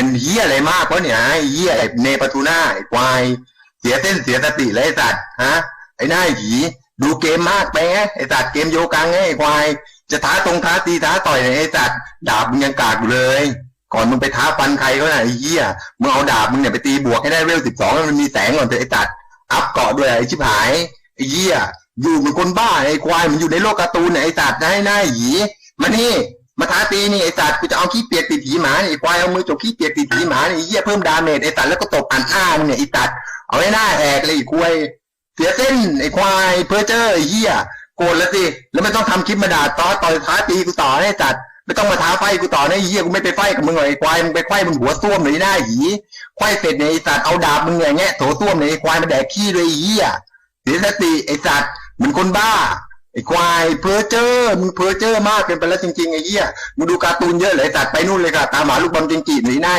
เป็นเฮียอะไรมากวะเนี่ยไอ้เฮียไอ้เนปทูน่าไอ้ควาย เสียเส้นเสียสติเลยไอ้สัตว์ฮะไอ้หน้าหีดูเกมมากไปไงไอ้สัตว์เกมโยกังไงไอ้ควาย จะท้าตรงท้าตีท้าต่อยไอ้สัตว์ดาบมึงยังกากอยู่เลย ก่อนมึงไปท้าฟันใครก็น่ะไอ้เหี้ยมึงเอาดาบมึงเนี่ยไปตีบวกให้ได้เวลสิบสองมันมีแสงก่อนเถอะไอ้สัตว์อัพเกาะด้วยไอ้ชิบหายไอ้เหี้ยอยู่เหมือนคนบ้าไอ้ควายมันอยู่ในโลกการ์ตูนไอ้สัตว์นะไอ้หน้าหีมานี่ มาท้าตีนี่ไอ้สัตว์กูจะเอาขี้เปียกติดหีหมาไอ้ควายเอามือจกขี้เปียกติดหีหมาไอ้เหี้ยเพิ่มดาเมจไอ้สัตว์แล้วก็ตบอันอ้ามึงเนี่ยไอ้สัตว์เอาให้หน้าแหกเลยไอ้ควายเสียเส้นไอ้ควายเพอเจอร์ไอ้เหี้ยโกรธแล้วสิแล้วไม่ต้องทำคลิปมาด่าต่อต่อยท้าตีกูต่อไอ้สัตว์ไม่ต้องมาท้าไฟกูต่อนะไอ้เหี้ยกูไม่ไปไฟกับมึงหรอกไอ้ควายมึงไปไฟมึงหัวส้วมเลยหน้าหีควายเสร็จเนี่ยไอ้สัตว์เอาดาบมึงเนี่ยแงะโถส้วมเนี่ยไอ้ควายมาแดกขี้เลยไอ้เหี้ยเสียสติไอ้สัตว์เหมือนคนบ้า ไอ้ควายเพอเจอร์มึงเพอเจอร์มากเกินไปแล้วจริงๆไอ้เหี้ยมึงดูการ์ตูนเยอะเลยตัดไปนู่นเลยค่ะตามหาลูกบอลจริงๆหรือหน้า